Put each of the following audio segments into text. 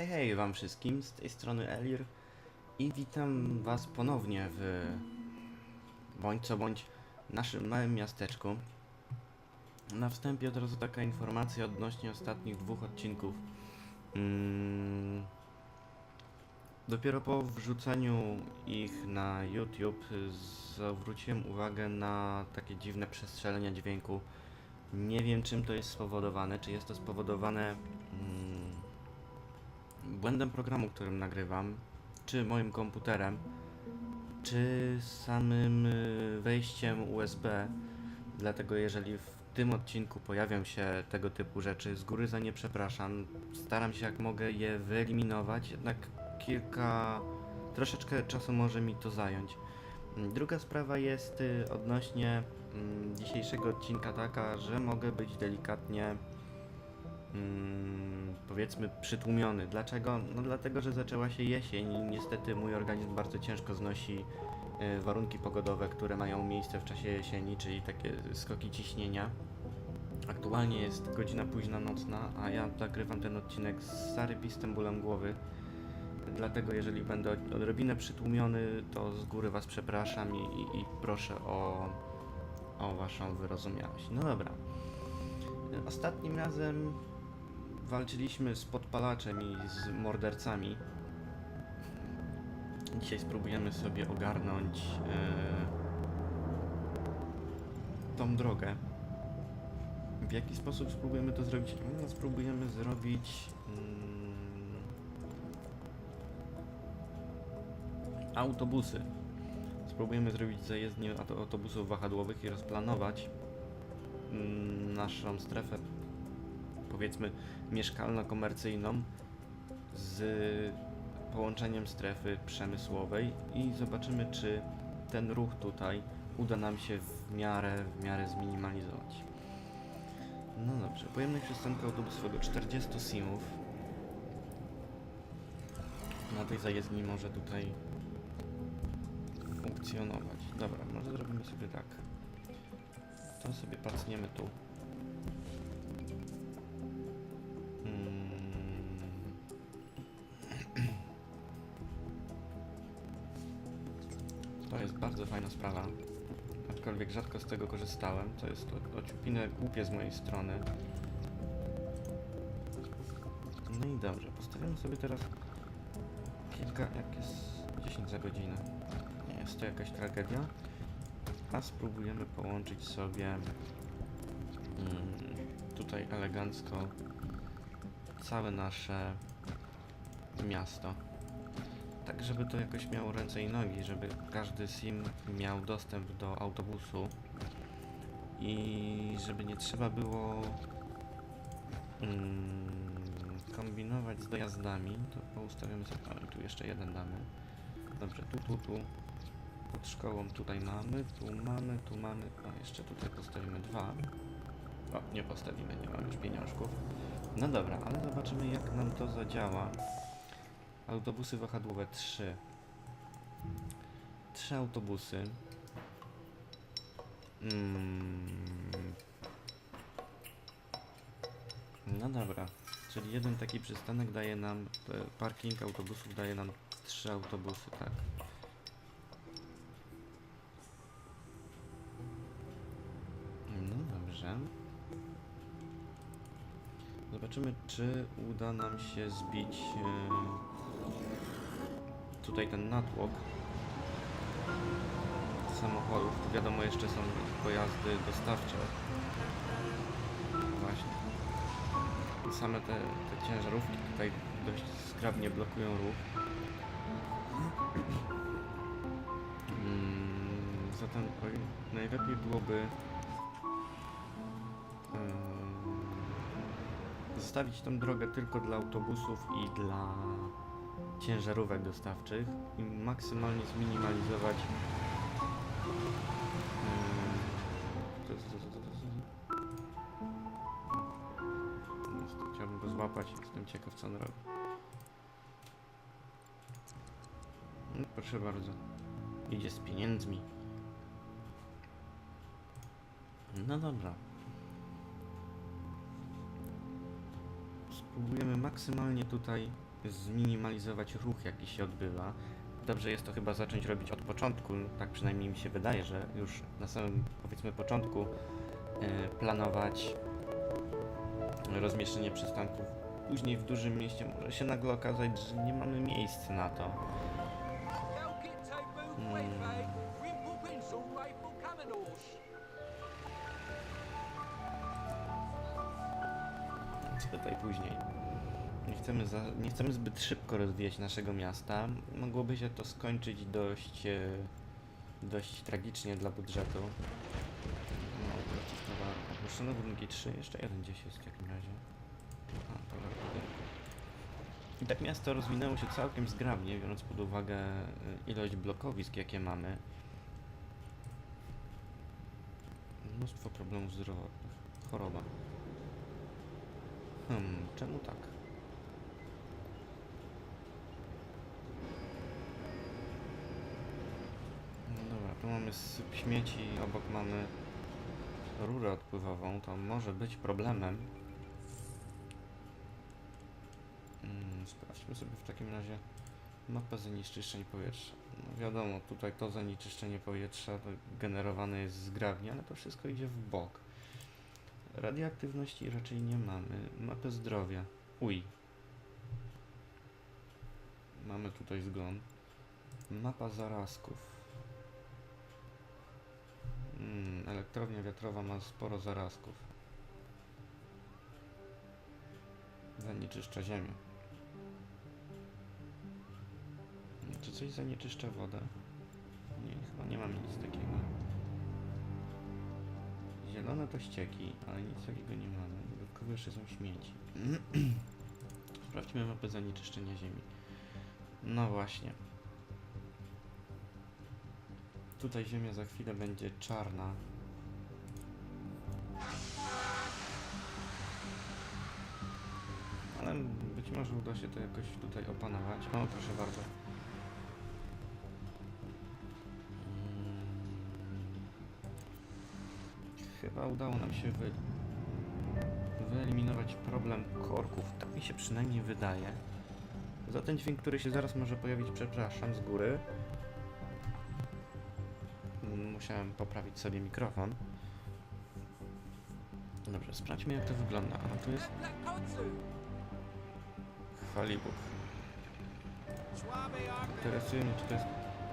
Hej, hej wam wszystkim, z tej strony Elir i witam was ponownie w bądź co bądź naszym małym miasteczku. Na wstępie od razu taka informacja odnośnie ostatnich dwóch odcinków. Mm, dopiero po wrzuceniu ich na YouTube zwróciłem uwagę na takie dziwne przestrzelenia dźwięku. Nie wiem czym to jest spowodowane, czy jest to spowodowane mm, błędem programu, którym nagrywam, czy moim komputerem, czy samym y, wejściem USB. Dlatego jeżeli w tym odcinku pojawią się tego typu rzeczy, z góry za nie przepraszam. Staram się jak mogę je wyeliminować, jednak kilka, troszeczkę czasu może mi to zająć. Mm, Druga sprawa jest y, odnośnie mm, dzisiejszego odcinka taka, że mogę być delikatnie mm, powiedzmy przytłumiony. Dlaczego? No dlatego, że zaczęła się jesień i niestety mój organizm bardzo ciężko znosi y, warunki pogodowe, które mają miejsce w czasie jesieni, czyli takie skoki ciśnienia. Aktualnie jest godzina późna nocna, a ja nagrywam ten odcinek z zarybistym bólem głowy. Dlatego jeżeli będę odrobinę przytłumiony, to z góry Was przepraszam i, i, i proszę o, o Waszą wyrozumiałość. No dobra. Ostatnim razem walczyliśmy z podpalaczem i z mordercami. Dzisiaj spróbujemy sobie ogarnąć e, tą drogę. W jaki sposób spróbujemy to zrobić? No, spróbujemy zrobić mm, autobusy. Spróbujemy zrobić zajezdnię auto- autobusów wahadłowych i rozplanować mm, naszą strefę, powiedzmy, mieszkalno-komercyjną z połączeniem strefy przemysłowej i zobaczymy, czy ten ruch tutaj uda nam się w miarę, w miarę zminimalizować. No dobrze, pojemność przystanku autobusowego 40 simów. Na tej zajezdni może tutaj funkcjonować. Dobra, może zrobimy sobie tak. To sobie pacniemy tu. Bardzo fajna sprawa. Aczkolwiek rzadko z tego korzystałem. To jest ociupinę głupie z mojej strony. No i dobrze, postawimy sobie teraz kilka, jak jest 10 za godzinę. Nie jest to jakaś tragedia. A spróbujemy połączyć sobie mm, tutaj elegancko całe nasze miasto. Tak, żeby to jakoś miało ręce i nogi, żeby każdy sim miał dostęp do autobusu i żeby nie trzeba było mm, kombinować z dojazdami, to poustawiamy sobie, i tu jeszcze jeden damy. Dobrze, tu, tu, tu. Pod szkołą tutaj mamy, tu mamy, tu mamy, a jeszcze tutaj postawimy dwa. O, nie postawimy, nie mam już pieniążków. No dobra, ale zobaczymy jak nam to zadziała. Autobusy wahadłowe 3. Trzy autobusy. Mm. No dobra, czyli jeden taki przystanek daje nam, e, parking autobusów daje nam trzy autobusy, tak. No dobrze. Zobaczymy, czy uda nam się zbić e, tutaj ten natłok samochodów. Wiadomo, jeszcze są pojazdy dostawcze. Właśnie. Same te, te ciężarówki tutaj dość skrawnie blokują ruch. Mm, Zatem najlepiej byłoby zostawić tą drogę tylko dla autobusów i dla ciężarówek dostawczych i maksymalnie zminimalizować Chciałbym go złapać, jestem ciekaw co on robi. No, proszę bardzo. Idzie z pieniędzmi. No dobra. Spróbujemy maksymalnie tutaj zminimalizować ruch, jaki się odbywa. Dobrze jest to chyba zacząć robić od początku, tak przynajmniej mi się wydaje, że już na samym powiedzmy początku e, planować rozmieszczenie przystanków. Później w dużym mieście może się nagle okazać, że nie mamy miejsc na to. Hmm. Spytaj później. Nie chcemy, za, nie chcemy zbyt szybko rozwijać naszego miasta. Mogłoby się to skończyć dość, e, dość tragicznie dla budżetu. No, towaru. Opuszczono budynki 3, jeszcze jeden gdzieś jest w takim razie. A, budynku. I tak miasto rozwinęło się całkiem zgrabnie, biorąc pod uwagę e, ilość blokowisk, jakie mamy. Mnóstwo problemów zdrowotnych. Choroba. Hmm, czemu tak? No dobra, tu mamy syp śmieci, obok mamy rurę odpływową, to może być problemem. Mm, sprawdźmy sobie w takim razie mapę zanieczyszczeń powietrza. No wiadomo, tutaj to zanieczyszczenie powietrza generowane jest zgrabnie, ale to wszystko idzie w bok. Radioaktywności raczej nie mamy. Mapę zdrowia. Uj. Mamy tutaj zgon. Mapa zarazków. Elektrownia wiatrowa ma sporo zarazków. Zanieczyszcza ziemię. Czy coś zanieczyszcza wodę? Nie, chyba nie mamy nic takiego. Zielone to ścieki, ale nic takiego nie mamy. Dodatkowo jeszcze są śmieci. Sprawdźmy mapę zanieczyszczenia ziemi. No właśnie. Tutaj ziemia za chwilę będzie czarna. Ale być może uda się to jakoś tutaj opanować. O, proszę bardzo. Mm. Chyba udało nam się wy... wyeliminować problem korków. Tak mi się przynajmniej wydaje. Za ten dźwięk, który się zaraz może pojawić, przepraszam z góry. Musiałem poprawić sobie mikrofon. Dobrze, sprawdźmy jak to wygląda. A tu jest... Chwali Bóg. Interesuje mnie, czy to jest...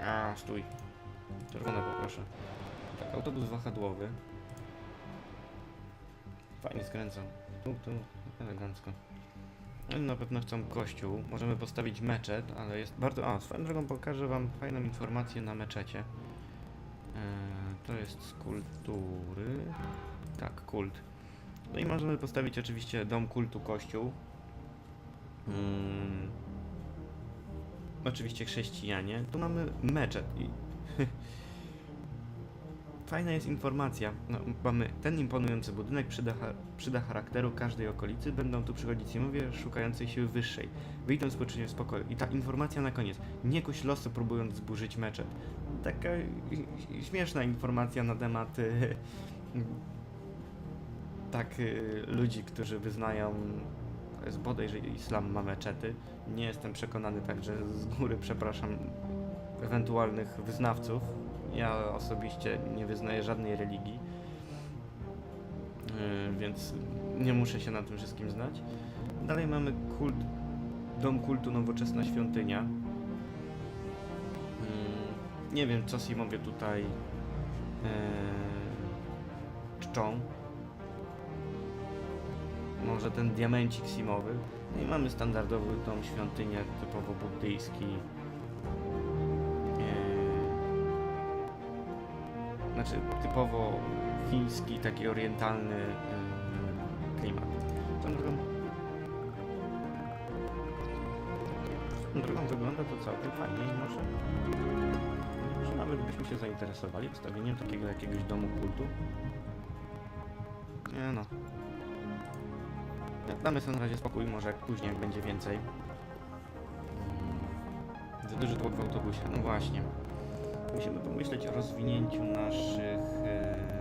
A, stój. Czerwone poproszę. Tak, autobus wahadłowy. Fajnie skręcam. Tu, tu, elegancko. Oni na pewno chcą kościół. Możemy postawić meczet, ale jest bardzo... A, swoją drogą pokażę wam fajną informację na meczecie. Eee, to jest z kultury. Tak, kult. No i możemy postawić oczywiście dom kultu, kościół. Mm. Oczywiście chrześcijanie. Tu mamy meczet i Fajna jest informacja. No, mamy ten imponujący budynek przyda, cha- przyda charakteru każdej okolicy. Będą tu przychodzić Simowie szukającej siły wyższej. Wyjdą spoczynie w spokoju. I ta informacja na koniec. Nie kuś losu próbując zburzyć meczet. Taka śmieszna informacja na temat y, tak y, ludzi, którzy wyznają jest bodaj, że islam ma meczety. Nie jestem przekonany, także z góry przepraszam ewentualnych wyznawców. Ja osobiście nie wyznaję żadnej religii, yy, więc nie muszę się na tym wszystkim znać. Dalej mamy kult, dom kultu Nowoczesna Świątynia. Yy, nie wiem, co Simowie tutaj czczą. Może ten diamencik simowy. No i mamy standardowy dom świątynię typowo buddyjski. Znaczy typowo chiński, taki orientalny klimat. Tą drogą, tą wygląda to całkiem fajnie i może, może nawet byśmy się zainteresowali postawieniem takiego jakiegoś domu kultu. Damy sobie na razie spokój, może później, będzie więcej. Za duży tłok w autobusie, no właśnie. Musimy pomyśleć o rozwinięciu naszych e,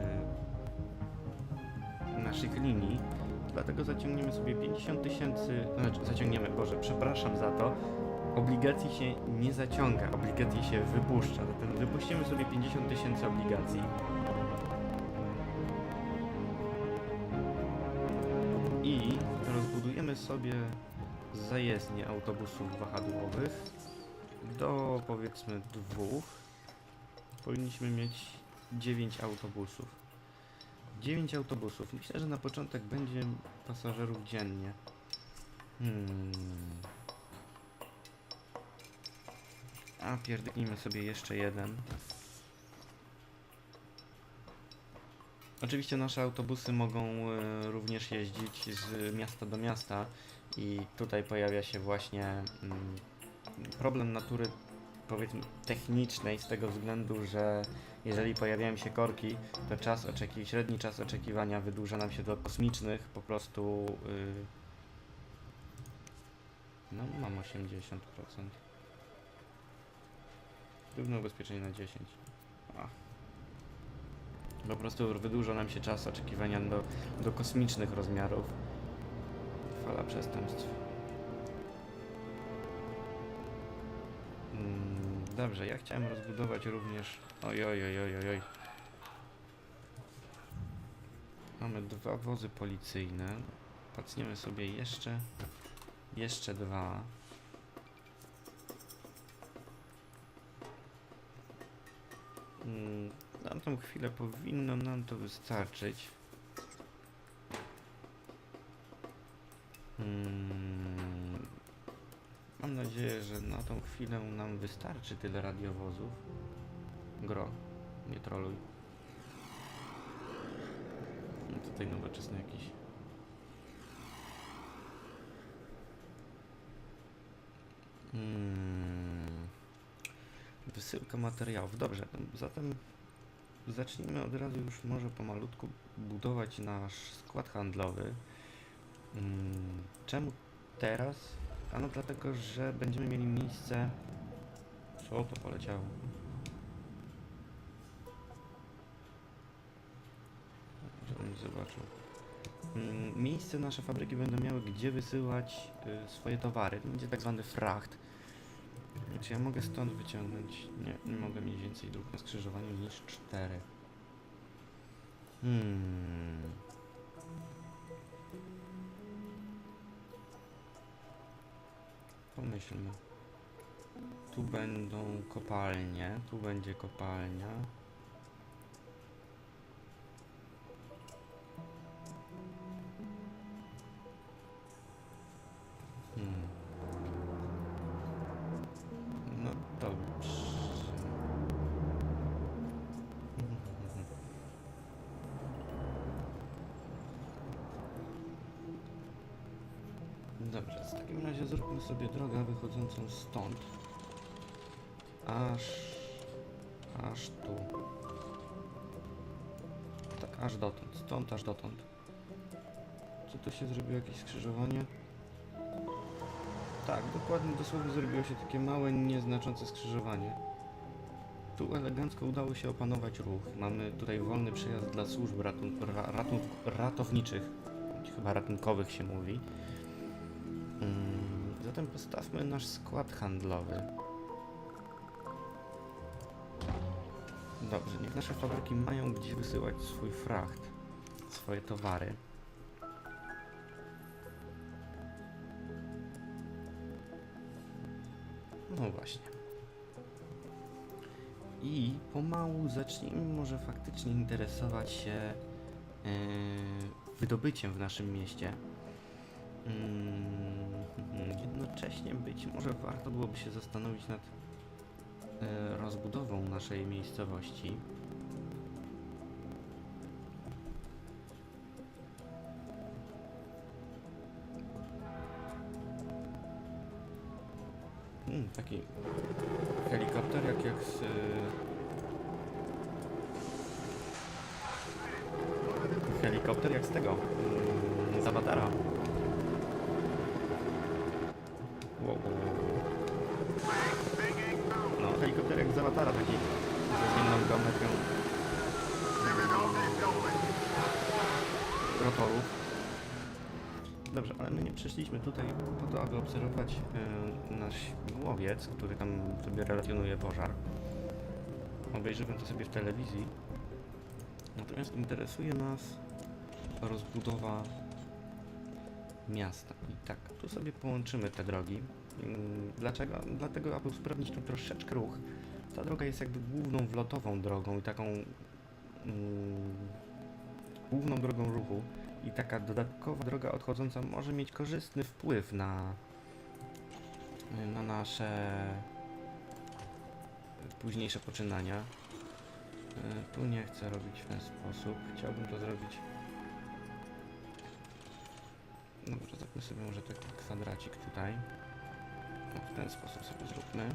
naszych linii. dlatego zaciągniemy sobie 50 tysięcy, znaczy zaciągniemy, Boże, przepraszam za to, obligacji się nie zaciąga, obligacji się wypuszcza, zatem wypuścimy sobie 50 tysięcy obligacji. Sobie zajezdnię autobusów wahadłowych do powiedzmy dwóch. Powinniśmy mieć 9 autobusów. 9 autobusów. Myślę, że na początek będzie pasażerów dziennie. Hmm. A pierdolimy sobie jeszcze jeden. Oczywiście nasze autobusy mogą e, również jeździć z miasta do miasta i tutaj pojawia się właśnie mm, problem natury powiedzmy technicznej z tego względu, że jeżeli pojawiają się korki, to czas oczeki średni czas oczekiwania wydłuża nam się do kosmicznych, po prostu y, no mam 80%. Pewne ubezpieczenie na 10. A. Po prostu wydłuża nam się czas oczekiwania do, do kosmicznych rozmiarów. Fala przestępstw. Mm, Dobrze, ja chciałem rozbudować również. Oj, oj, oj, oj, oj. Mamy dwa wozy policyjne. Pacniemy sobie jeszcze. Jeszcze dwa. Mm, Na tą chwilę powinno nam to wystarczyć. Mm, Mam nadzieję, że na tą chwilę nam wystarczy tyle radiowozów. Gro, nie troluj. No tutaj nowoczesny jakiś. Hmm. Wysyłka materiałów. Dobrze, zatem zacznijmy od razu już może pomalutku budować nasz skład handlowy. Mm, Czemu teraz? Ano dlatego, że będziemy mieli miejsce... Co to poleciało? Żebym zobaczył. Mm, Miejsce nasze fabryki będą miały gdzie wysyłać y, swoje towary. To będzie tak zwany fracht. Czy ja mogę stąd wyciągnąć? Nie, nie mogę mieć więcej dróg na skrzyżowaniu niż cztery. Hmm. Pomyślmy. Tu będą kopalnie, tu będzie kopalnia. Wychodzącą stąd. Aż... Aż tu. Tak, aż dotąd. Stąd aż dotąd. Czy to się zrobiło jakieś skrzyżowanie? Tak, dokładnie, dosłownie zrobiło się takie małe, nieznaczące skrzyżowanie. Tu elegancko udało się opanować ruch. Mamy tutaj wolny przejazd dla służb ratun ra ratun ratowniczych, chyba ratunkowych się mówi. Mm, zatem postawmy nasz skład handlowy. Dobrze, niech nasze fabryki mają gdzie wysyłać swój fracht, swoje towary. No właśnie. I pomału zacznijmy może faktycznie interesować się yy, wydobyciem w naszym mieście. Mm, jednocześnie być może warto byłoby się zastanowić nad e, rozbudową naszej miejscowości. Mm, taki helikopter jak, jak z... y, Helikopter jak z tego, mm, z Avatara. Wow, wow, wow. No, helikopter jak z Avatara, taki ze zmienną geometrią rotorów. Dobrze, ale my nie przyszliśmy tutaj po to, aby obserwować e, nasz łowiec, który tam sobie relacjonuje pożar. Obejrzymy to sobie w telewizji. Natomiast interesuje nas rozbudowa miasta. I tak, tu sobie połączymy te drogi. Mm, Dlaczego? Dlatego, aby usprawnić tu troszeczkę ruch. Ta droga jest jakby główną wlotową drogą i taką mm, główną drogą ruchu. I taka dodatkowa droga odchodząca może mieć korzystny wpływ na, na nasze późniejsze poczynania. Y, Tu nie chcę robić w ten sposób. Chciałbym to zrobić. Dobrze, zróbmy sobie może taki kwadracik tutaj. No, w ten sposób sobie zróbmy.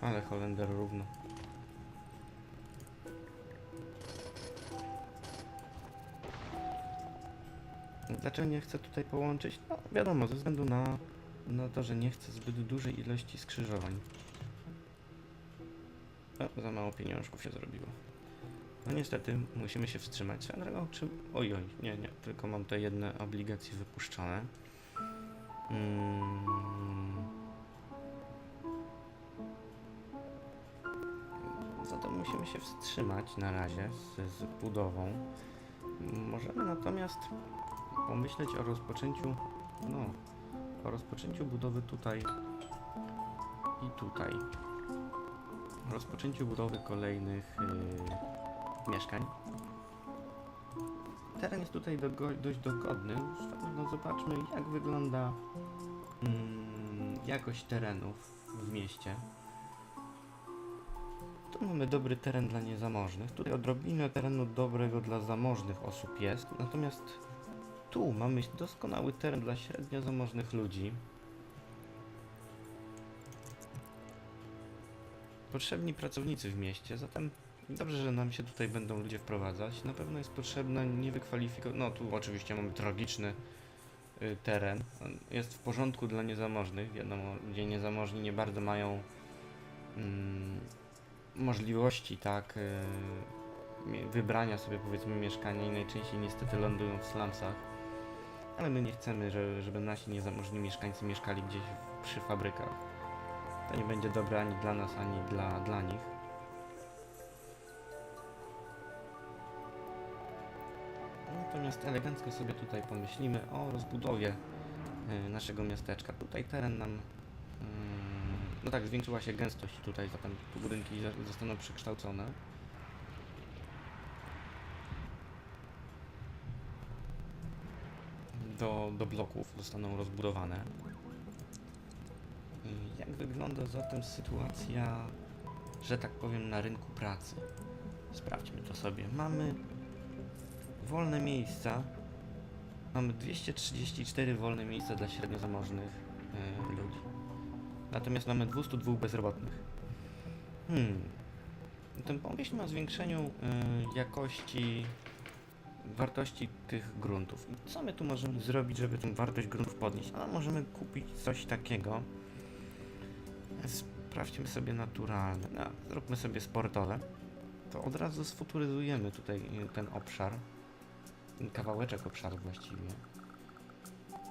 Ale Holender równo. Dlaczego nie chcę tutaj połączyć? No wiadomo, ze względu na, na to, że nie chcę zbyt dużej ilości skrzyżowań. O, za mało pieniążków się zrobiło. No niestety musimy się wstrzymać. Swoją drogą, czy... Oj, oj, nie, nie, tylko mam te jedne obligacje wypuszczone. Mm. Zatem musimy się wstrzymać na razie z, z budową. Możemy natomiast pomyśleć o rozpoczęciu, no, o rozpoczęciu budowy tutaj i tutaj. Rozpoczęciu budowy kolejnych yy, mieszkań. Teren jest tutaj dość dogodny. No, zobaczmy, jak wygląda mm, jakość terenów w mieście. Tu mamy dobry teren dla niezamożnych. Tutaj odrobinę terenu dobrego dla zamożnych osób jest. Natomiast tu mamy doskonały teren dla średnio zamożnych ludzi. Potrzebni pracownicy w mieście, zatem dobrze, że nam się tutaj będą ludzie wprowadzać. Na pewno jest potrzebna niewykwalifikowana. No tu oczywiście mamy tragiczny y, teren. Jest w porządku dla niezamożnych. Wiadomo, ludzie niezamożni nie bardzo mają mm, możliwości, tak, y, wybrania sobie powiedzmy mieszkania i najczęściej niestety lądują w slumsach. Ale my nie chcemy, że, żeby nasi niezamożni mieszkańcy mieszkali gdzieś przy fabrykach. To nie będzie dobre ani dla nas, ani dla, dla nich. Natomiast elegancko sobie tutaj pomyślimy o rozbudowie y, naszego miasteczka. Tutaj teren nam mm, no tak, zwiększyła się gęstość tutaj, zatem tu budynki zostaną przekształcone. Do, do bloków zostaną rozbudowane. Jak wygląda zatem sytuacja, że tak powiem, na rynku pracy? Sprawdźmy to sobie. Mamy wolne miejsca. Mamy 234 wolne miejsca dla średnio zamożnych y, ludzi. Natomiast mamy 202 bezrobotnych. Hmm. Ten pomyślmy o zwiększeniu y, jakości wartości tych gruntów. I co my tu możemy zrobić, żeby tę wartość gruntów podnieść? A możemy kupić coś takiego. Sprawdźmy sobie naturalne. No, zróbmy sobie sportowe. To od razu sfuturyzujemy tutaj y, ten obszar. Kawałeczek obszaru właściwie.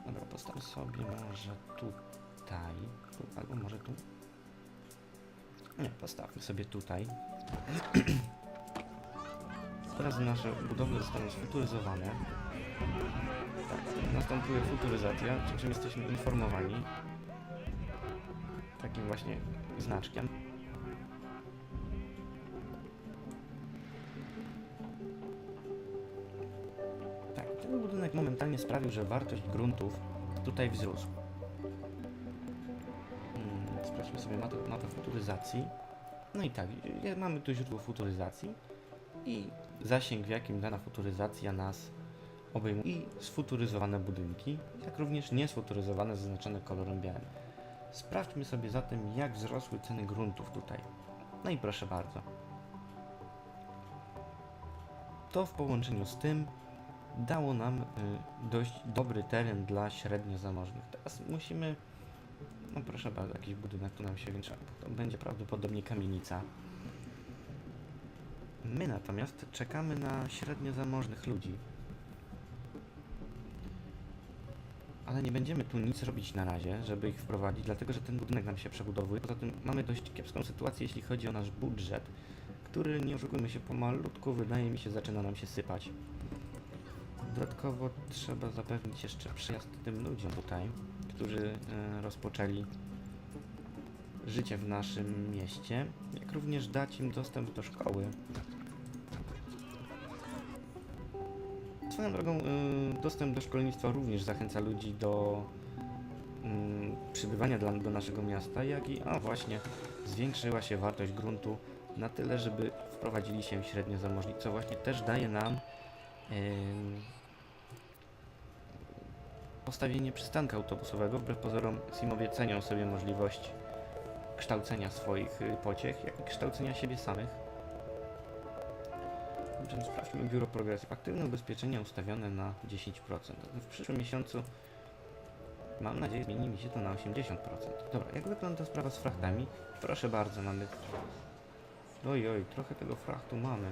Dobra, postawmy sobie może tutaj. Tu, albo może tu. Nie, postawmy sobie tutaj. Teraz nasze budowle zostaną sfuturyzowane. Tak, następuje futuryzacja, o czym jesteśmy informowani. Takim właśnie znaczkiem. Że wartość gruntów tutaj wzrósł. Mm, Sprawdźmy sobie mapę, mapę futuryzacji. No i tak, mamy tu źródło futuryzacji i zasięg, w jakim dana futuryzacja nas obejmuje. I sfuturyzowane budynki, jak również niesfuturyzowane, zaznaczone kolorem białym. Sprawdźmy sobie zatem, jak wzrosły ceny gruntów tutaj. No i proszę bardzo. To w połączeniu z tym dało nam y, dość dobry teren dla średnio zamożnych. Teraz musimy no proszę bardzo, jakiś budynek tu nam się wieńcza. To będzie prawdopodobnie kamienica. My natomiast czekamy na średnio zamożnych ludzi. Ale nie będziemy tu nic robić na razie, żeby ich wprowadzić, dlatego że ten budynek nam się przebudowuje. Poza tym mamy dość kiepską sytuację, jeśli chodzi o nasz budżet, który, nie oszukujmy się, pomalutku, wydaje mi się, zaczyna nam się sypać. Dodatkowo trzeba zapewnić jeszcze przyjazd tym ludziom tutaj, którzy e, rozpoczęli życie w naszym mieście, jak również dać im dostęp do szkoły. Swoją drogą, y, dostęp do szkolnictwa również zachęca ludzi do mm, przybywania do naszego miasta, jak i, a właśnie, zwiększyła się wartość gruntu na tyle, żeby wprowadzili się średnio zamożni, co właśnie też daje nam ym, postawienie przystanka autobusowego. Wbrew pozorom Simowie cenią sobie możliwość kształcenia swoich y, pociech, jak i kształcenia siebie samych. Dobrze, sprawdźmy biuro progresji. Aktywne ubezpieczenia ustawione na 10%. W przyszłym miesiącu mam nadzieję zmieni mi się to na 80%. Dobra, jak wygląda sprawa z frachtami? Proszę bardzo, mamy... Oj, oj, trochę tego frachtu mamy.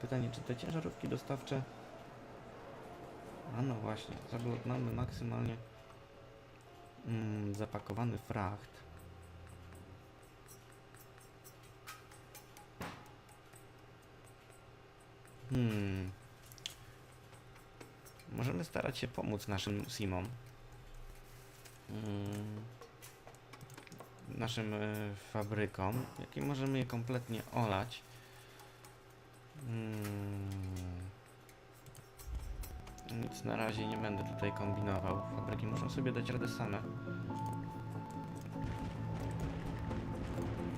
Pytanie, czy te ciężarówki dostawcze... A no właśnie, mamy maksymalnie mm, zapakowany fracht. Hmm. Możemy starać się pomóc naszym simom. Hmm. Naszym e, fabrykom, jak i możemy je kompletnie olać. Hmm. Nic na razie nie będę tutaj kombinował. Fabryki muszą sobie dać radę same.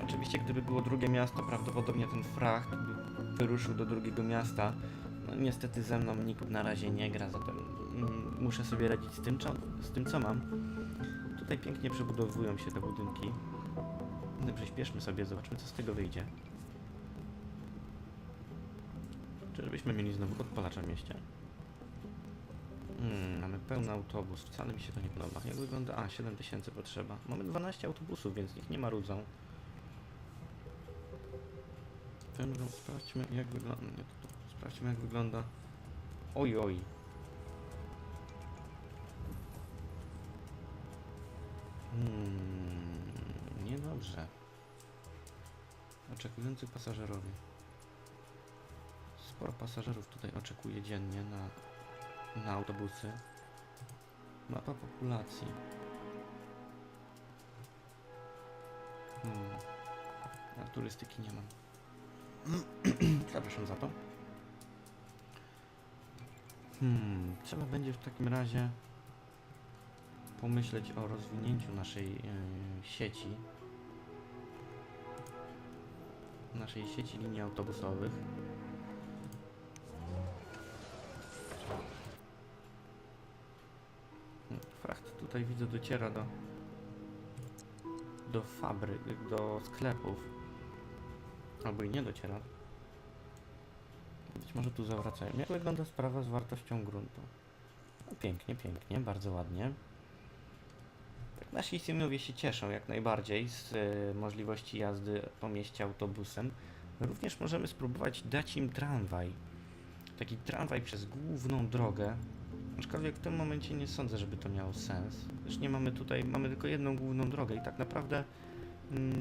Oczywiście, gdyby było drugie miasto, prawdopodobnie ten fracht by wyruszył do drugiego miasta. No niestety ze mną nikt na razie nie gra, zatem mm, muszę sobie radzić z tym, co, z tym, co mam. Tutaj pięknie przebudowują się te budynki. Dobrze, śpieszmy sobie, zobaczmy, co z tego wyjdzie. Czyżbyśmy mieli znowu odpalacza w mieście? Pełny autobus, wcale mi się to nie podoba. Jak wygląda? A, 7000 potrzeba. Mamy 12 autobusów, więc niech nie marudzą. Ten, no, sprawdźmy jak wygląda. Nie, to, to. Sprawdźmy jak wygląda. Oj, oj. Hmm, niedobrze. Oczekujący pasażerowie. Sporo pasażerów tutaj oczekuje dziennie na, na autobusy. Mapa populacji. Hmm. A turystyki nie mam. Przepraszam za to. Hmm, trzeba będzie w takim razie pomyśleć o rozwinięciu naszej e, sieci. Naszej sieci linii autobusowych. Tutaj widzę dociera do do fabryk, do sklepów. Albo i nie dociera. Być może tu zawracają. Jak wygląda sprawa z wartością gruntu? No, pięknie, pięknie, bardzo ładnie. Tak nasi simowie się cieszą jak najbardziej z e, możliwości jazdy po mieście autobusem. Również możemy spróbować dać im tramwaj. Taki tramwaj przez główną drogę. Aczkolwiek w tym momencie nie sądzę, żeby to miało sens. Już nie mamy tutaj, mamy tylko jedną główną drogę i tak naprawdę mm,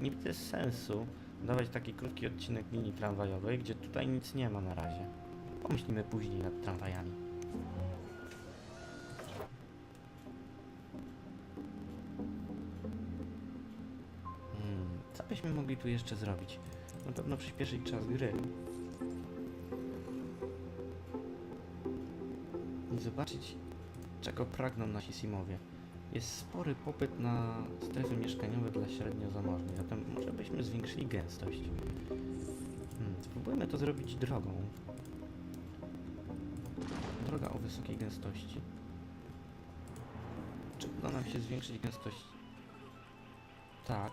nie widzę sensu dawać taki krótki odcinek linii tramwajowej, gdzie tutaj nic nie ma na razie. Pomyślimy później nad tramwajami. Hmm, co byśmy mogli tu jeszcze zrobić? Na pewno przyspieszyć czas gry. I zobaczyć, czego pragną nasi simowie. Jest spory popyt na strefy mieszkaniowe dla średnio zamożnych, zatem może byśmy zwiększyli gęstość. Hmm, spróbujmy to zrobić drogą. Droga o wysokiej gęstości. Czy uda nam się zwiększyć gęstość? Tak.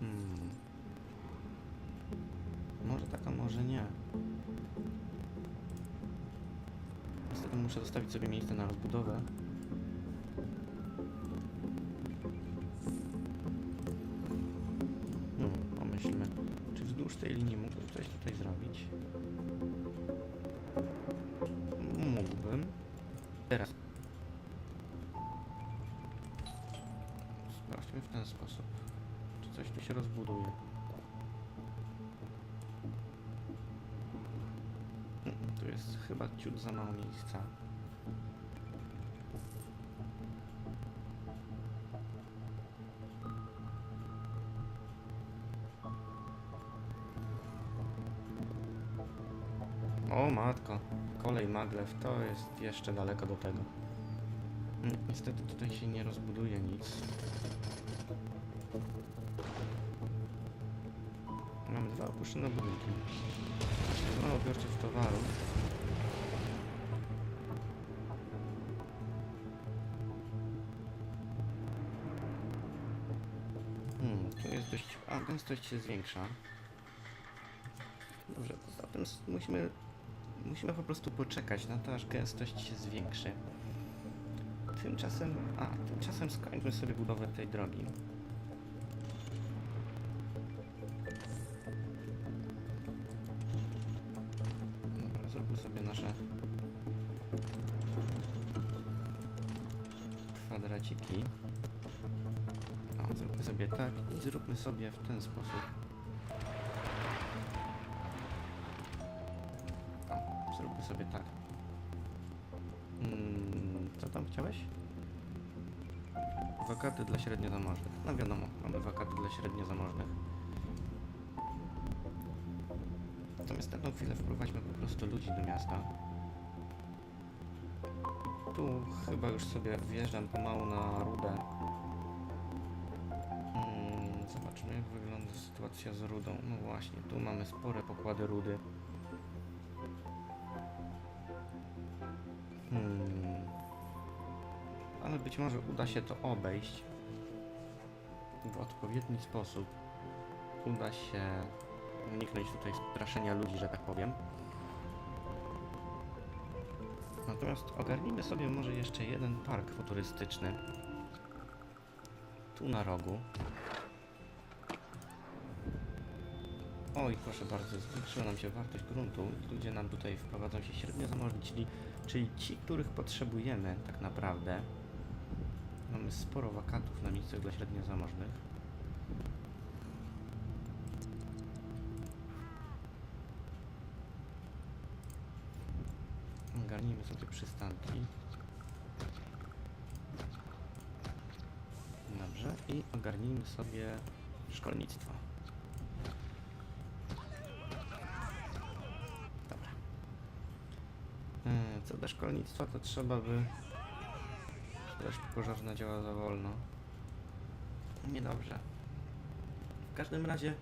Hmm. Może tak, a może nie. Muszę zostawić sobie miejsce na rozbudowę. Hmm, pomyślmy. tej linii mógłbym coś tutaj zrobić. Mógłbym. Teraz. Sprawdźmy w ten sposób. Czy coś tu się rozbuduje. Jest chyba ciut za mało miejsca. O matko, kolej maglew, to jest jeszcze daleko do tego. Niestety tutaj się nie rozbuduje nic. Mamy dwa opuszczone budynki. Dwa odbiorców towaru. Dość... A, gęstość się zwiększa. Dobrze, poza tym musimy Musimy po prostu poczekać na to, aż gęstość się zwiększy. Tymczasem, a, tymczasem skończmy sobie budowę tej drogi. Sobie w ten sposób. Zróbmy sobie tak. Mm, co tam chciałeś? Wakaty dla średnio zamożnych. No wiadomo, mamy wakaty dla średnio zamożnych. Natomiast na tą chwilę wprowadźmy po prostu ludzi do miasta. Tu chyba już sobie wjeżdżam pomału na rudę. Zobaczmy jak wygląda sytuacja z rudą. No właśnie, tu mamy spore pokłady rudy. Hmm. Ale być może uda się to obejść w odpowiedni sposób. Uda się uniknąć tutaj straszenia ludzi, że tak powiem. Natomiast ogarnijmy sobie może jeszcze jeden park futurystyczny. Tu na rogu. Oj, proszę bardzo, zwiększyła nam się wartość gruntu. Ludzie nam tutaj wprowadzą się średnio zamożni, czyli, czyli ci, których potrzebujemy tak naprawdę. Mamy sporo wakatów na miejscach dla średnio zamożnych. Ogarnijmy sobie przystanki. Dobrze, i ogarnijmy sobie szkolnictwo. Dobra. E, Co do szkolnictwa, to trzeba by... Straż pożarna działa za wolno. Niedobrze. W każdym razie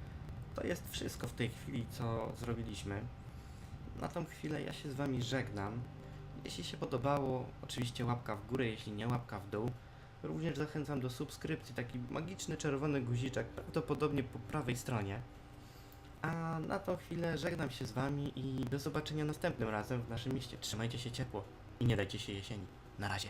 to jest wszystko w tej chwili, co zrobiliśmy. Na tą chwilę ja się z Wami żegnam. Jeśli się podobało, oczywiście łapka w górę, jeśli nie łapka w dół. Również zachęcam do subskrypcji, taki magiczny czerwony guziczek, prawdopodobnie po prawej stronie. A na tą chwilę żegnam się z Wami i do zobaczenia następnym razem w naszym mieście. Trzymajcie się ciepło i nie dajcie się jesieni. Na razie.